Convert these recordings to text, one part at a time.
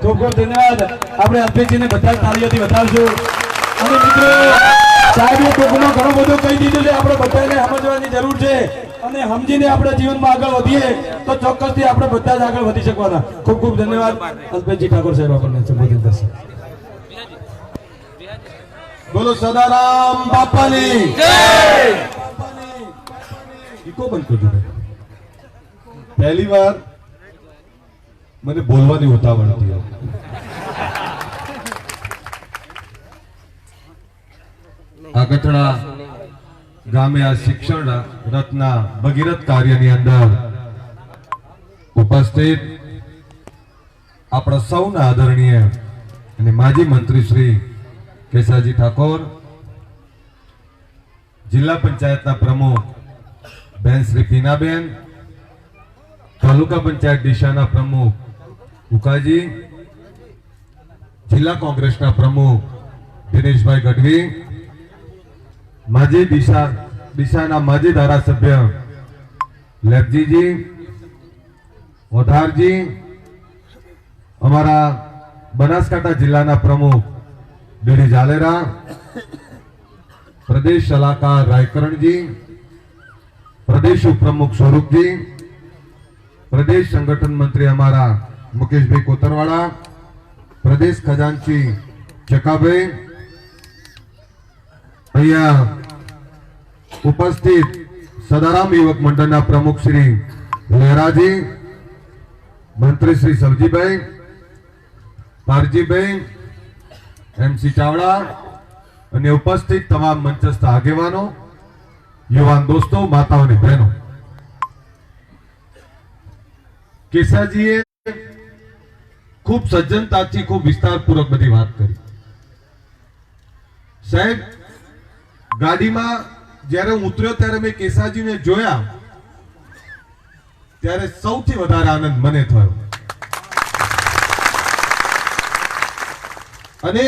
ખૂબ ખૂબ ધન્યવાદ. આપણે અલ્પેશજીને બધા તાળીઓથી વધાવશું અને મિત્રો સાહેબે ટૂંકમાં ઘણું બધું કહી દીધું છે આપણે બધાને સમજવાની જરૂર છે. અને સમજીને આપણે જીવનમાં આગળ વધીએ તો ચોક્કસથી આપણે બધા જ આગળ વધી શકવાના. ખૂબ ખૂબ ધન્યવાદ. અલ્પેશજી ઠાકોર સાહેબ આપણને સંબોધિત કરશે. બોલો સદારામ બાપાની. ઈકો બંધ કરજો પહેલી વાર મને બોલવાની ઉતાવળ હતી આ કઠડા ગામે આ શિક્ષણ રથના ભગીરથ કાર્યની અંદર ઉપસ્થિત આપણા સૌના આદરણીય અને માજી મંત્રી શ્રી કેસાજી ઠાકોર, જિલ્લા પંચાયતના પ્રમુખ બેન શ્રી પીનાબેન, તાલુકા પંચાયત દિશાના પ્રમુખ ઉકાજી જિલ્લા કોંગ્રેસના પ્રમુખ દિનેશભાઈ ગઢવી, માજી દિશા, દિશાના માજી ધારાસભ્ય લેપજીજી ઓધારજી અમારા બનાસકાંઠા જિલ્લાના પ્રમુખ બીડી જાલેરા પ્રદેશ સલાહકાર રાયકરણજી, પ્રદેશ ઉપપ્રમુખ સ્વરૂપજી, પ્રદેશ સંગઠન મંત્રી અમારા મુકેશભાઈ કોતરવાડા પ્રદેશ ખજાનચી ચકાભાઈ, અહીંયા ઉપસ્થિત સદારામ યુવક મંડળના પ્રમુખ શ્રી લહેરાજી મંત્રી શ્રી સવજીભાઈ, પારજીભાઈ, એમસી ચાવડા અને ઉપસ્થિત તમામ મંચસ્થ આગેવાનો, યુવાન દોસ્તો, માતાઓ અને બહેનો. કેસાજીએ ખૂબ સજ્જનતાથી ખૂબ વિસ્તારપૂર્વક બધી વાત કરી. સાહેબ, ગાડીમાં જ્યારે ઉતર્યો ત્યારે મેં કેસાજીને જોયા, ત્યારે સૌથી વધારે આનંદ મને થયો. અને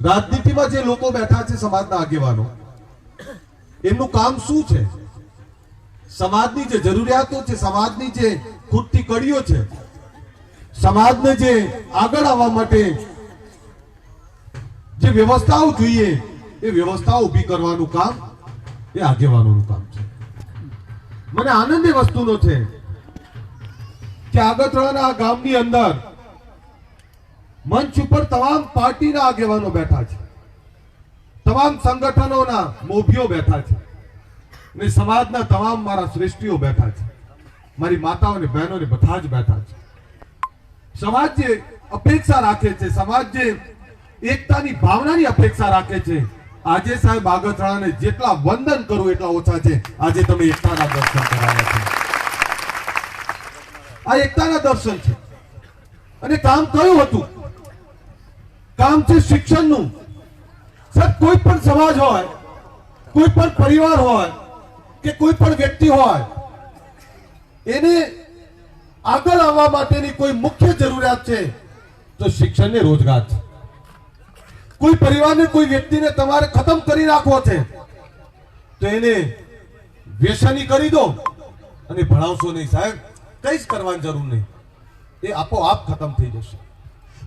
રાજનીતિમાં જે લોકો બેઠા છે સમાજના આગેવાનો, એમનું કામ શું છે? સમાજની જે જરૂરિયાતો છે, સમાજની જે ખૂટતી કડીઓ છે. સમાજને જે આગળ આવવા માટે જે વ્યવસ્થાઓ જોઈએ, એ વ્યવસ્થાઓ ઊભી કરવાનું કામ, એ આગેવાનોનું કામ છે. મને આનંદ એ વસ્તુનો છે કે આગતરાના ગામની અંદર મંચ ઉપર તમામ પાર્ટીના આગેવાનો બેઠા છે. તમામ સંગઠનોના મોભીઓ બેઠા છે. ને સમાજના તમામ મારા શ્રેષ્ઠીઓ બેઠા છે. મારી માતાઓ અને બહેનો ને બધા જ બેઠા છે. સમાજ જે અપેક્ષા રાખે છે, સમાજ જે એકતાની ભાવનાની અપેક્ષા રાખે છે. આજે સાહેબ આગતરાને જેટલા વંદન કરું એટલા ઓછા છે. આજે તમે એકતાના દર્શન કરાવ્યા છે. આ એકતાના દર્શન છે. અને કામ કયું હતું? કામ છે શિક્ષણનું. સાહેબ, કોઈ પણ સમાજ હોય, કોઈ પણ પરિવાર હોય, કે કોઈ પણ વ્યક્તિ હોય એને આગળ આવવા માટેની કોઈ મુખ્ય જરૂરિયાત છે, તો શિક્ષણ ને રોજગાર છે. કોઈ પરિવારને, કોઈ વ્યક્તિને તમારે ખતમ કરી નાખવો છે, તો એને વ્યસની કરી દો અને ભણાવશો નહીં. સાહેબ, કઈ જ કરવાની જરૂર નહીં. એ આપોઆપ ખતમ થઈ જશે.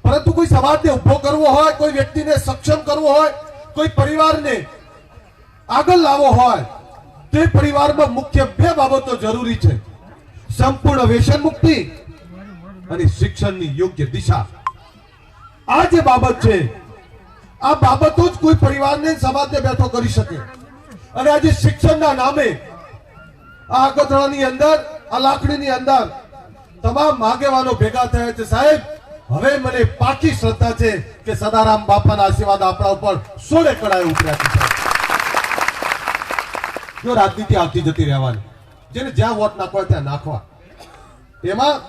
પરંતુ કોઈ સમાજને ઊભો કરવો હોય, કોઈ વ્યક્તિને સક્ષમ કરવો હોય, કોઈ પરિવારને આગળ લાવવો હોય, તે પરિવારમાં મુખ્ય બે બાબતો જરૂરી છે. સંપૂર્ણ વ્યસન મુક્તિ અને શિક્ષણની યોગ્ય દિશા. આ જે બાબત છે, આ બાબતો જ કોઈ પરિવારને સમાજને બેઠો કરી શકે. અને આજે શિક્ષણના નામે આ અગતરાની અંદર, આ લાકડીની અંદર તમામ આગેવાનો ભેગા થયા છે. સાહેબ, હવે મને પાકી શ્રદ્ધા છે કે સદારામ બાપાના આશીર્વાદ આપણા ઉપર સોળે કળાએ ઉતર્યા છે. જો રાજનીતિ આવતી જતી રહેવાની, જેને જ્યાં વોટ નાખવા ત્યાં નાખવા. એમાં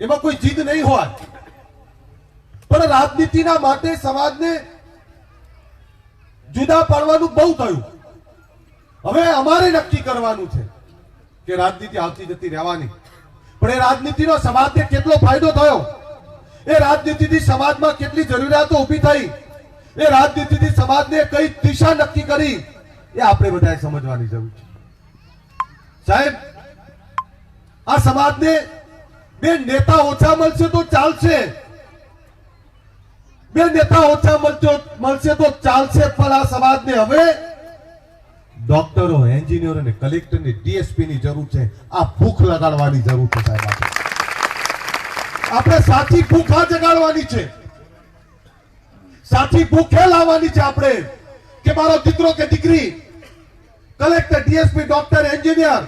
એમાં કોઈ જીદ નહીં હોય. પણ રાજનીતિના માટે સમાજને જુદા પાડવાનું બહુ થયું. હવે અમારે નક્કી કરવાનું છે કે રાજનીતિ આવતી જતી રહેવાની. પણ એ રાજનીતિનો સમાજને કેટલો ફાયદો થયો? એ રાજનીતિથી સમાજમાં કેટલી જરૂરિયાતો ઊભી થઈ? એ રાજનીતિથી સમાજને કઈ દિશા નક્કી કરી? એ આપણે બધાએ સમજવાની જરૂર છે. સાહેબ આ સમાજને બે નેતા ઓછા મળશે તો ચાલશે. બે નેતા ઓછા મળશે તો ચાલશે પણ આ સમાજને હવે ડોક્ટરો, એન્જિનિયરો અને કલેક્ટરની ડીએસપી ની જરૂર છે. આ ભૂખ લગાડવાની જરૂર છે સાહેબ આપણે. સાચી ભૂખ આ જગાડવાની છે. સાચી ભૂખ લાવવાની છે આપણે. કે મારો દીકરો કે દીકરી, કલેક્ટર, ડીએસપી, ડોક્ટર, એન્જિનિયર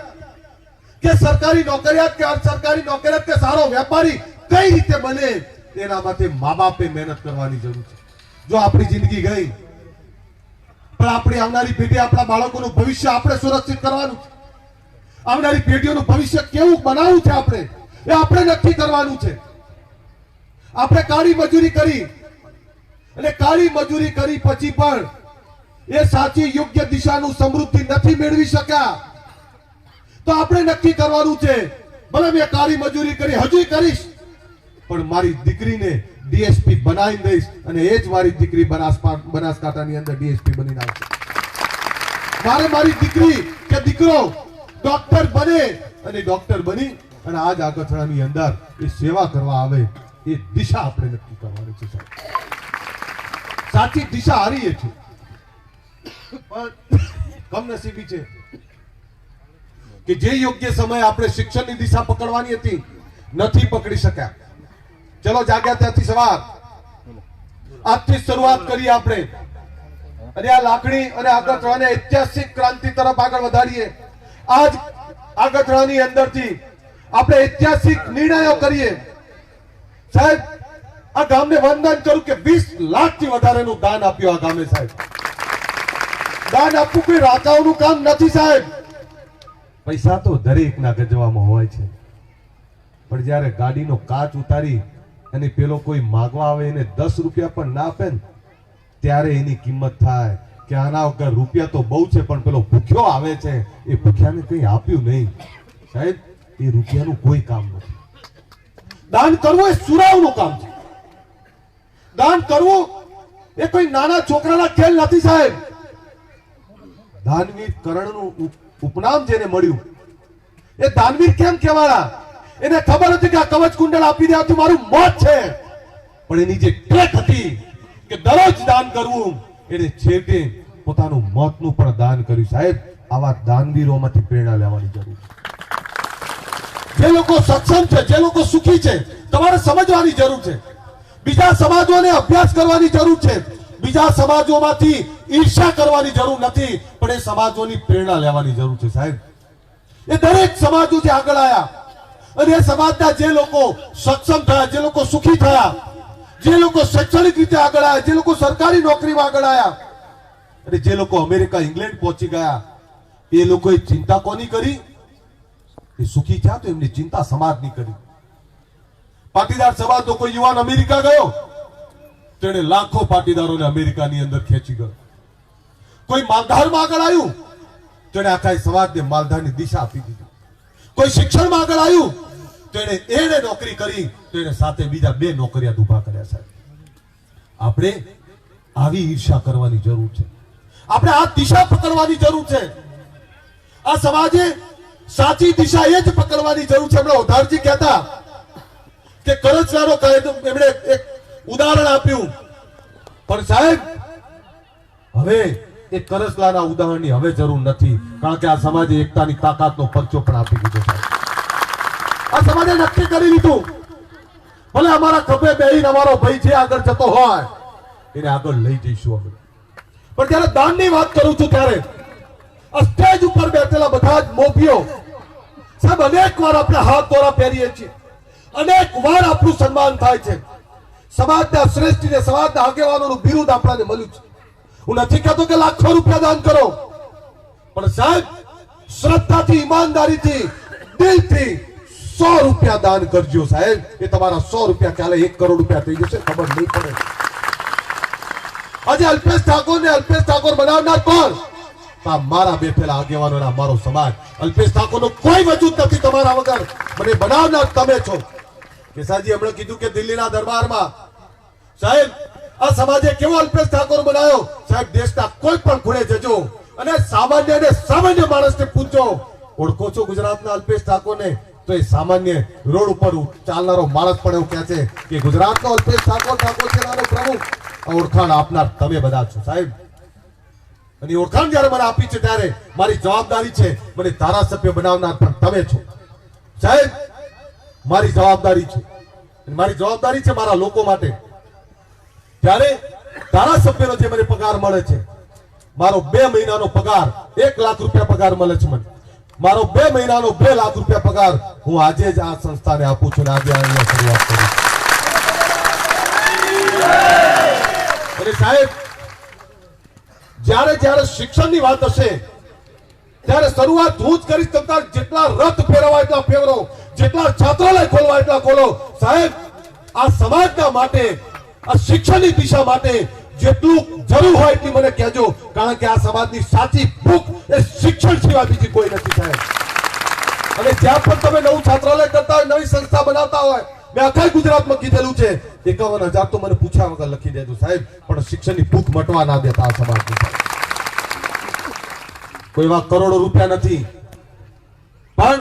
કે સરકારી નોકરિયાત કે અર્ધ નોકરિયાત કે સારો વેપારી કઈ રીતે બને, તેના માટે મા બાપે મહેનત કરવાની જરૂર છે. જો આપણી જિંદગી ગઈ, પણ આપણી આવનારી પેઢી આપણા બાળકોનું ભવિષ્ય આપણે સુરક્ષિત કરવાનું છે. આવનારી પેઢીઓનું ભવિષ્ય કેવું બનાવવું છે આપણે, એ આપણે નક્કી કરવાનું છે. આપણે કાળી મજૂરી કરી, અને કાળી મજૂરી કરી પછી પણ એ સાચી, યોગ્ય દિશાનું સમૃદ્ધિ નથી મેળવી શક્યા. તો આપણે નક્કી કરવાનું છે. ભલે મેં કાળી મજૂરી કરી, હજુ કરીશ. પણ મારી દીકરીને ડીએસપી બનાવી દઈશ અને એ જ મારી દીકરી બનાસકાંઠાની અંદર ડીએસપી બની આવશે. મારે મારી દીકરી કે દીકરો ડોક્ટર બને અને ડોક્ટર બની અને આજ આગળની અંદર એ સેવા કરવા આવે, એ દિશા આપણે નક્કી કરવાની છે સાચી દિશા હારીએ છીએ. પણ કમનસીબી છે. કે જે યોગ્ય સમયે આપણે શિક્ષણની દિશા પકડવાની હતી, નથી પકડી શક્યા. ચલો જાગ્યા ત્યાંથી સવાર. આજથી શરૂઆત કરીએ આપણે. અને આ લાકડી અને આગતરાને ઐતિહાસિક ક્રાંતિ તરફ આગળ વધારીએ. આજ આગતરાની અંદરથી આપણે ઐતિહાસિક નિર્ણયો કરીએ. સાહેબ, આ ગામને વંદન કરું કે 20 લાખથી વધારેનું દાન આપ્યું આ ગામે સાહેબ. દાન આપવું કોઈ રાજાઓનું કામ નથી સાહેબ. પૈસા તો દરેકના ગજવામાં હોય છે. પણ જ્યારે ગાડીનો કાચ ઉતારી અને પેલો કોઈ માગવા આવે એને દસ રૂપિયા પણ ના આપે ને, ત્યારે એની કિંમત થાય કે આના વગર રૂપિયા તો બહુ છે, પણ પેલો ભૂખ્યો આવે છે, એ ભૂખ્યાને કંઈ આપ્યું નહીં. સાહેબ, એ રૂપિયાનું કોઈ કામ નથી. દાન કરવું એ સુરાવનું કામ છે. દાન કરવું એ કોઈ નાના છોકરાના ખેલ નથી, સાહેબ. દાનવી કરણનું ઉપનામ જેને મળ્યું. એ દાનવીર કેમ કેવાળા એને ખબર હતી કે આ કવચ કુંડળ આપી દે મારું મોત છે. પણ એની જે ટ્રેક હતી કે દરરોજ દાન કરવું, એને છેવટે પોતાનું મોતનું પણ દાન કર્યું. સાહેબ, આવા દાનવીરોમાંથી પ્રેરણા લેવાની જરૂર છે. જે લોકો સક્ષમ છે, જે લોકો સુખી છે, તમારે સમજવાની જરૂર છે. બીજા સમાજોને અભ્યાસ કરવાની જરૂર છે. બીજા સમાજોમાંથી ઈર્ષા કરવાની જરૂર નથી, પણ એ સમાજોની પ્રેરણા લેવાની જરૂર છે સાહેબ. એ દરેક સમાજો જે આગળ આવ્યા અને એ સમાજના જે લોકો સક્ષમ થયા, જે લોકો સુખી થયા, જે લોકો શૈક્ષણિક રીતે આગળ આવ્યા જે લોકો સરકારી નોકરીમાં આગળ આવ્યા અને જે લોકો અમેરિકા, ઇંગ્લેન્ડ પહોંચી ગયા, એ લોકોએ ચિંતા કોની કરી? એ સુખી થયા તો એમની ચિંતા સમાજની કરી. પાટીદાર સમાજનો કોઈ યુવાન અમેરિકા ગયો? તેણે લાખો પાટીદારોને અમેરિકાની અંદર ખેંચી ગયો. કોઈ માલધારમાં આગળ આવ્યું? તેણે આખા સમાજને માલધારની દિશા આપી દીધી. કોઈ શિક્ષણમાં આગળ આવ્યું? તેણે એને નોકરી કરી, તેણે સાથે બીજા બે નોકરિયાત ઊભા કર્યા સાહેબ. આપણે આવી ઈર્ષા કરવાની જરૂર છે. આપણે આ દિશા પકડવાની જરૂર છે. આ સમાજે સાચી દિશા એ જ પકડવાની જરૂર છે. હમણાં ઉધારજી કહેતા કે કરજદારો એમણે એક ઉદાહરણ આપ્યું. પણ સાહેબ, હવે એ કરજલાના ઉદાહરણની હવે જરૂર નથી, કારણ કે આ સમાજે એકતાની તાકાતનો પરચો પણ આપી દીધો સાહેબ આ સમાજે નક્કી કરી લીધું. ભલે અમારા ખભે બેહીને અમારો ભાઈ જે આગળ જતો હોય, એને આગળ લઈ જઈશું અમે. પણ જ્યારે દાનની વાત કરું છું ત્યારે સ્ટેજ ઉપર બેઠેલા બધા જ મોભીઓ, સાહેબ, અનેક વાર આપણે હાથ દોરા પહેરીએ છીએ. અનેક વાર આપણું સન્માન થાય છે. સમાજના શ્રેષ્ઠ ને સમાજના આગેવાનોનું બિરુદ આપણને મળ્યું છે. હું નથી કહેતો કે લાખો રૂપિયા દાન કરો, પણ સાહેબ, શ્રદ્ધાથી, ઈમાનદારીથી, દિલથી સો રૂપિયા દાન કરજો સાહેબ. એ તમારા સો રૂપિયા કાલે એક કરોડ રૂપિયા થઈ જશે, ખબર નહીં પડે. આજે અલ્પેશ ઠાકોર ને અલ્પેશ ઠાકોર બનાવનાર કોણ? મારા બેઠેલા આગેવાનો અને મારો સમાજ. અલ્પેશ ઠાકોર કોઈ વજૂદ નથી તમારા વગર. મને બનાવનાર તમે છો. કેસાજી હમણાં કીધું કે દિલ્હીના દરબારમાં, સાહેબ, આ સમાજે કેવો અલ્પેશ ઠાકોર બનાવ્યો સાહેબ, દેશના કોઈ પણ ખૂણે જજો અને સામાન્ય અને સામાન્ય માણસને પૂછો ઓળખો છો ગુજરાતના અલ્પેશ ઠાકોરને? તો એ સામાન્ય રોડ ઉપર ચાલનારો માણસ પણ એવું કહે છે કે ગુજરાતનો અલ્પેશ ઠાકોર ઠાકોર છે પ્રમુખ. ઓળખાણ આપનાર તમે બધા છો, સાહેબ. અને ઓળખાણ જયારે મને આપી છે ત્યારે મારી જવાબદારી છે, મને ધારાસભ્ય બનાવનાર પણ તમે છો. સાહેબ મારી જવાબદારી છે. મારી જવાબદારી છે મારા લોકો માટે. ત્યારે ધારાસભ્યનો જે મને પગાર મળે છે, મારો બે મહિનાનો પગાર, એક લાખ રૂપિયા પગાર મળે છે મને. મારો બે મહિનાનો બે લાખ રૂપિયા પગાર હું આજે જ આ સંસ્થાને આપું છું આજે અહીંયા શરૂઆત કરું અને સાહેબ, જ્યારે જ્યારે શિક્ષણની વાત હશે, ત્યારે શરૂઆત હું જ કરીશ તમતા જેટલા રથ ફેરવા એટલા ફેરવો. જેટલા છાત્રાલય ખોલવા એટલા ખોલો. સાહેબ, આ સમાજના માટે, આ શિક્ષણની દિશા માટે જેટલું જરૂર હોય એટલી મને કહેજો. કારણ કે આ સમાજની સાચી ભૂખ એ શિક્ષણ સિવાય બીજી કોઈ નથી, સાહેબ. અને જ્યાં પણ તમે નવું છાત્રાલય કરતા હોય, નવી સંસ્થા બનાવતા હોય, મેં આખા ગુજરાતમાં કીધેલું છે. એકાવન હજાર તો મને પૂછ્યા વગર લખી દેજો, સાહેબ. પણ શિક્ષણની ભૂખ મટવા ના દેતા આ સમાજની કોઈ વાત કરોડો રૂપિયા નથી. પણ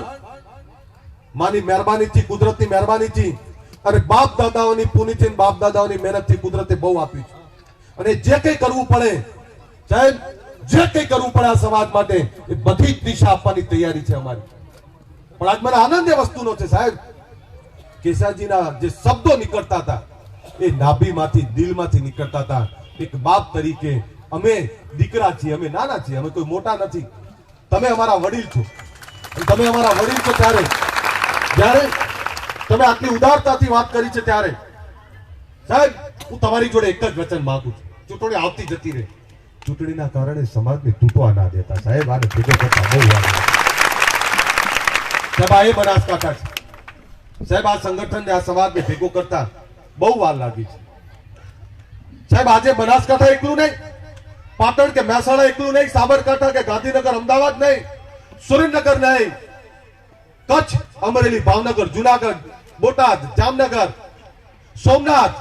માની મહેરબાનીથી કુદરતની મહેરબાનીથી અને બાપ દાદાઓની પુનિથી બાપ દાદાઓની મહેનતથી કુદરતે બહુ આપ્યું છે. અને જે કંઈ કરવું પડે, સાહેબ, જે કંઈ કરવું પડે આ સમાજ માટે, એ બધી જ દિશા આપવાની તૈયારી છે અમારી. પણ આજ મને આનંદ એ વસ્તુનો છે, સાહેબ, કેસાજીના જે શબ્દો નીકળતા હતા, એ નાભીમાંથી, દિલમાંથી નીકળતા હતા. એક બાપ તરીકે અમે દીકરા છીએ, અમે નાના છીએ, અમે કોઈ મોટા નથી. તમે અમારા વડીલ છો. તમે અમારા વડીલ છો ત્યારે જ્યારે તમે આટલી ઉદારતાથી વાત કરી છે ત્યારે. સાહેબ, હું તમારી જોડે એક જ વચન માંગુ છું. ચૂંટણી આવતી જતી રહે. ચૂંટણીના કારણે સમાજને તૂટવા ના દેતા સાહેબ, આને ભેગો કરતા બહુ વાર સાહેબ, આ એ બનાસકાંઠા છે. સાહેબ, આ સંગઠનને આ સમાજને ભેગો કરતા બહુ વાર લાગી છે. સાહેબ, આજે બનાસકાંઠા એકલું નહીં. પાટણ કે મહેસાણા એકલું નહીં. સાબરકાંઠા કે ગાંધીનગર અમદાવાદ નહીં. સુરેન્દ્રનગર નહીં. કચ્છ, અમરેલી, ભાવનગર, જુનાગઢ, બોટાદ, જામનગર, સોમનાથ,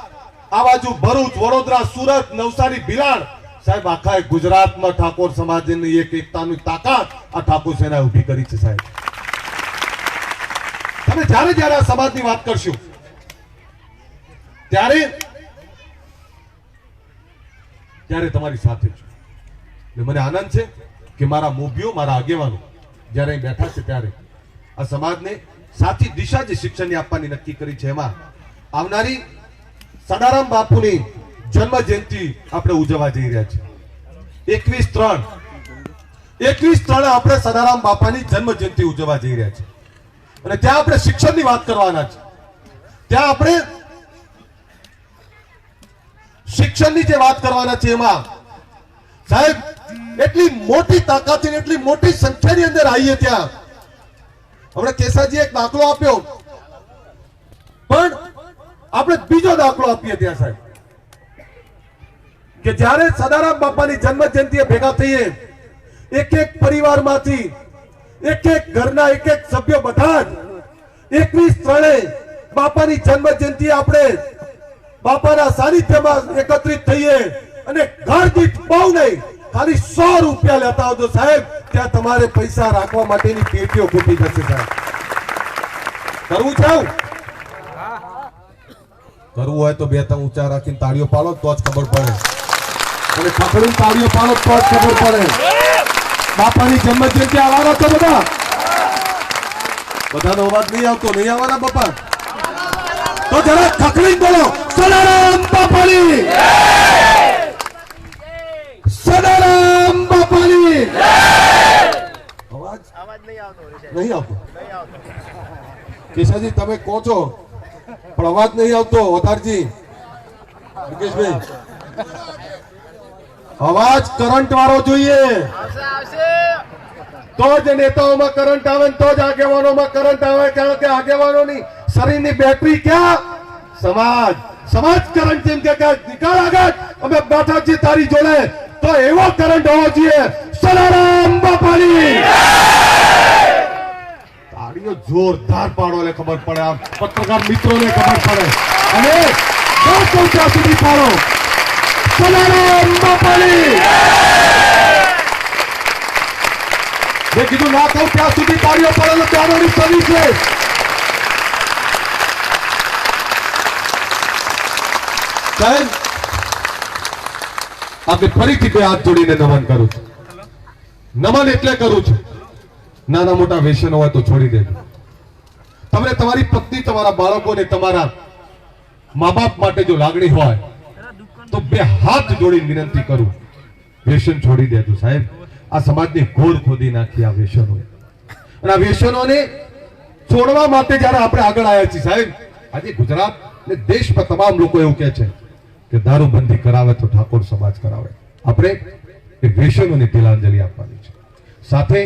આ બાજુ ભરૂચ, વડોદરા, સુરત, નવસારી ભિલાડ સાહેબ, આખા ગુજરાતમાં ઠાકોર સમાજની એક એકતાની તાકાત આ ઠાકોર સેના ઊભી કરી છે, સાહેબ. તમે જ્યારે જ્યારે આ સમાજની વાત કરશો, ત્યારે ત્યારે તમારી સાથે છું. એટલે મને આનંદ છે કે મારા મોભીઓ, મારા આગેવાનો જ્યારે બેઠા છે ત્યારે આ સમાજને સાચી દિશા જે શિક્ષણની આપવાની નક્કી કરી છે એમાં આવનારી સદારામ બાપુની જન્મ જયંતિ આપણે ઉજવવા જઈ રહ્યા છીએ. એકવીસ ત્રણ. એકવીસ ત્રણ આપણે સદારામ બાપાની જન્મ જયંતિ ઉજવવા જઈ રહ્યા છીએ. અને ત્યાં આપણે શિક્ષણની વાત કરવાના છે. ત્યાં આપણે શિક્ષણની જે વાત કરવાના છે એમાં સાહેબ, એટલી મોટી તાકાત એટલી મોટી સંખ્યાની અંદર આવીએ ત્યાં. હમણાં કેસાજી એક દાખલો આપ્યો. પણ આપણે બીજો દાખલો આપીએ ત્યાં સાહેબ. કે જ્યારે સદારામ બાપાની જન્મ જયંતિએ ભેગા થઈએ, એક એક પરિવારમાંથી, એક એક ઘરના એક એક સભ્ય બધા જ એકવીસ ત્રણે બાપાની જન્મ જયંતિ આપણે બાપાના સાનિધ્યમાં એકત્રિત થઈએ અને ઘર દીઠ બહુ નહીં. ખાલી સો રૂપિયા લેતા આવજો સાહેબ. ત્યાં તમારે પૈસા રાખવા માટેની પેટીઓ ખૂટી જશે સાહેબ. કરવું છે કરવું હોય તો બે ત્રણ ઊંચા રાખીને તાળીઓ પાડો તો જ ખબર પડે. અને પકડીને તાળીઓ પાડો તો જ ખબર પડે. બાપાની જન્મ જયંતિ આવવાના તો બધા. બધાનો અવાજ નહીં આવતો નહીં આવવાના બાપા. તો જરા ખકડી બોલો સદારામ બાપાની સદારામ બાપાની અવાજ નહીં આવતો. કેશાજી, તમે કહો છો પણ અવાજ નહીં આવતો ઓતારજી મુકેશભાઈ. અવાજ કરંટ વાળો જોઈએ. તો જ નેતાઓમાં કરંટ આવે તો જ આગેવાનોમાં કરંટ આવે, કારણ કે આગેવાનોની શરીરની બેટરી ક્યાં? સમાજ. સમાજ કરંટ જેમ કે નીકાળ આગળ. અમે બેઠા છીએ તારી જોડે. તો એવો કરંટ હોવો જોઈએ. સલારામ બાપાની. દીકરીઓ જોરદાર પાડો એટલે ખબર પડે આમ. પત્રકાર મિત્રોને ખબર પડે. અને સુધી પાડો. આપણે ફરીથી બે હાથ જોડીને નમન કરું છું. નમન એટલે કરું છું. નાના મોટા વ્યસનો હોય તો છોડી દેજો. તમને તમારી પત્ની, તમારા બાળકોને તમારા મા બાપ માટે જો લાગણી હોય, તો બે હાથ જોડીને વિનંતી કરું. વ્યસન છોડી દેજો સાહેબ. આ સમાજની ઘોર ખોદી નાખી આ વ્યસનોએ. અને આ વ્યસનોને છોડવા માટે જ્યારે આપણે આગળ આવ્યા છીએ સાહેબ, આજે ગુજરાત ને દેશમાં તમામ લોકો એવું કહે છે કે દારૂબંધી કરાવે તો ઠાકોર સમાજ કરાવે. આપણે એ વ્યસનોને તિલાંજલિ આપવાની છે. સાથે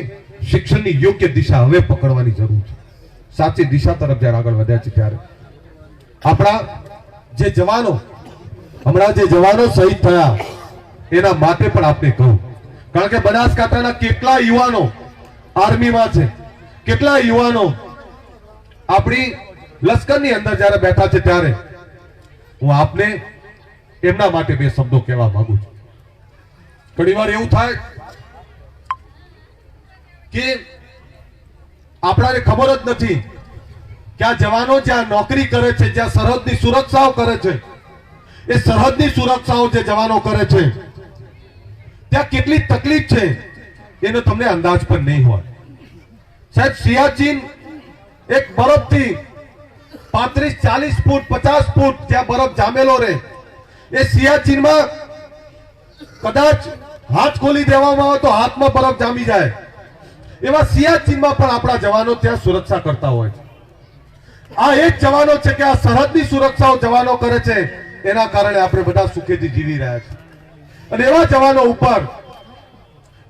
શિક્ષણની યોગ્ય દિશા હવે પકડવાની જરૂર છે. સાચી દિશા તરફ જ્યારે આગળ વધ્યા છે ત્યારે. આપણા જે જવાનો, હમણાં જે જવાનો શહીદ થયા, એના માટે પણ આપણે કહું. કારણ કે બનાસકાંઠાના કેટલા યુવાનો આર્મીમાં છે, કેટલા યુવાનો આપણી લશ્કરની અંદર જ્યારે બેઠા છે ત્યારે, હું આપને એમના માટે બે શબ્દો કહેવા માંગુ છું. ઘણીવાર એવું થાય કે આપણાને ખબર જ નથી કે આ જવાનો જ્યાં નોકરી કરે છે જ્યાં સરહદની સુરક્ષાઓ કરે છે, એ સરહદની સુરક્ષાઓ જે જવાનો કરે છે, ત્યાં કેટલી તકલીફ છે, એનો તમને અંદાજ પણ નહીં હોય. સાહેબ, સિયાચીન એક બરફથી પાંત્રીસ, ચાલીસ ફૂટ, પચાસ ફૂટ જ્યાં બરફ જામેલો રહે, એ સિયાચીનમાં કદાચ હાથ ખોલી દેવામાં આવે તો હાથમાં બરફ જામી જાય. એવા સિયાચીનમાં પણ આપણા જવાનો ત્યાં સુરક્ષા કરતા હોય છે. આ એ જ જવાનો છે કે આ સરહદની સુરક્ષાઓ જવાનો કરે છે. એના કારણે આપણે બધા સુખેથી જીવી રહ્યા છીએ. અને એવા જવાનો ઉપર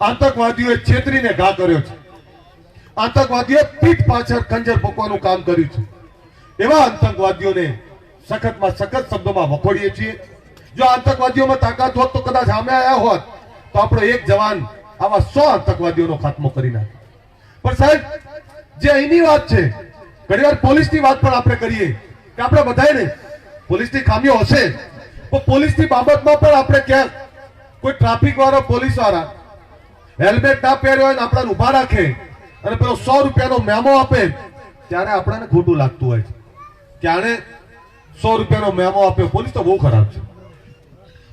આતંકવાદીઓએ છેતરીને ઘા કર્યો છે. આતંકવાદીઓએ પીઠ પાછળ ખંજર પકવાનું કામ કર્યું છે. એવા આતંકવાદીઓને સખતમાં સખત શબ્દોમાં વખોડીએ છીએ. જો આતંકવાદીઓમાં તાકાત હોત તો કદાચ સામે આવ્યા હોત, તો આપણો એક જવાન આવા સો આતંકવાદીઓનો ખાત્મો કરી નાખે. પણ સાહેબ, જે અહીંની વાત છે, ઘણીવાર પોલીસની વાત પણ આપણે કરીએ, કે આપણે બધાને પોલીસની ખામીઓ હશે, પણ પોલીસની બાબતમાં પણ આપણે ક્યાંક કોઈ ટ્રાફિક વાળો પોલીસવાળા હેલ્મેટ ના પહેર્યો હોય ને આપણને ઊભા રાખે, અને પેલો સો રૂપિયાનો મેમો આપે, ત્યારે આપણને ખોટું લાગતું હોય છે. કે સો રૂપિયાનો મેમો આપ્યો? પોલીસ તો બહુ ખરાબ છે.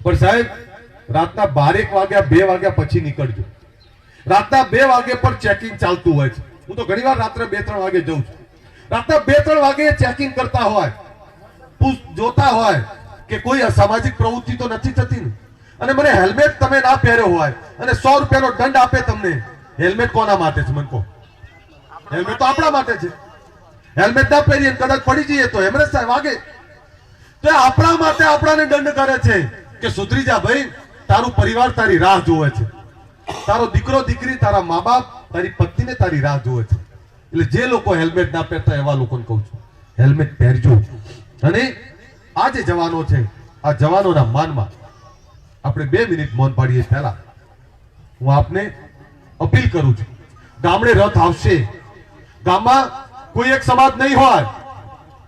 પણ સાહેબ, રાતના બારેક વાગ્યા, બે વાગ્યા પછી નીકળજો. રાતના બે વાગે પણ ચેકિંગ ચાલતું હોય છે. હું તો ઘણીવાર રાત્રે બે ત્રણ વાગે જઉં છું. રાતના બે ત્રણ વાગે ચેકિંગ કરતા હોય જોતા હોય કે કોઈ અસામાજિક પ્રવૃત્તિ તો નથી થતી ને? અને મને હેલ્મેટ તમે ના પહેર્યો હોય અને સો રૂપિયાનો દંડ આપે તમને હેલ્મેટ કોના માટે છે મને કહો? હેલ્મેટ તો આપણા માટે છે. હેલ્મેટ ના પહેરીએ કદાચ પડી જઈએ તો એમરેજ સાહેબ વાગે. તો આપણા માટે આપણાને દંડ કરે છે કે સુધરી જા ભાઈ, તારું પરિવાર તારી રાહ જોવે છે. તારો દીકરો દીકરી, તારા મા બાપ તારી પત્નીને તારી રાહ જોવે છે. એટલે જે લોકો હેલ્મેટ ના પહેરતા એવા લોકોને કહું છું. હેલ્મેટ પહેરજો. અને આ જે જવાનો છે, આ જવાનોના માનમાં આપણે બે મિનિટ મૌન પાડીએ પહેલા. હું આપને અપીલ કરું છું. ગામડે રથ આવશે. ગામમાં કોઈ એક સમાજ નહીં હોય.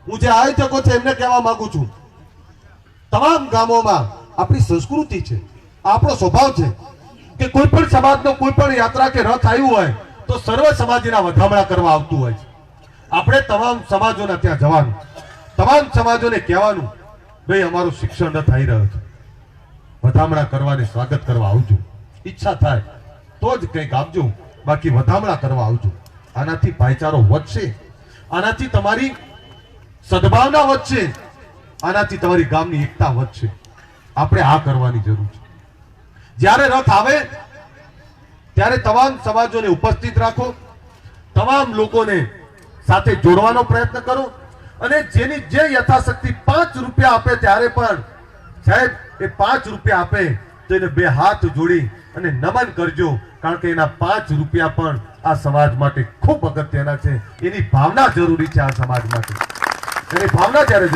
હું જે આયોજકો છે એમને કહેવા માંગુ છું. તમામ ગામોમાં આપણી સંસ્કૃતિ છે, આપણો સ્વભાવ છે. કે કોઈ પણ સમાજનો કોઈ પણ યાત્રા કે રથ આવ્યું હોય, તો સર્વ સમાજના વધામણા કરવા આવતું હોય છે. આપણે તમામ સમાજોના ત્યાં જવાનું. તમામ સમાજોને કહેવાનું, ભાઈ, અમારું શિક્ષણ રથ આવી રહ્યો છે. વધામણા કરવાને સ્વાગત કરવા આવજો. ઈચ્છા થાય તો જ કંઈક આપજો. બાકી વધામણા કરવા આવજો. આનાથી ભાઈચારો વધશે. આનાથી તમારી સદભાવના વધશે. આનાથી તમારી ગામની એકતા વધશે. આપણે આ કરવાની જરૂર છે. જ્યારે રથ આવે, ત્યારે તમામ સમાજોને ઉપસ્થિત રાખો, તમામ લોકોને સાથે જોડવાનો પ્રયત્ન કરો અને જેની જે યથાશક્તિ પાંચ રૂપિયા આપે ત્યારે પણ સાહેબ, એ પાંચ રૂપિયા આપે તો એને બે હાથ જોડી અને નમન કરજો, કારણ કે એના પાંચ રૂપિયા પણ આ સમાજ માટે ખૂબ અગત્યના છે. એની ભાવના જરૂરી છે આ સમાજ માટે. એની ભાવના જ્યારે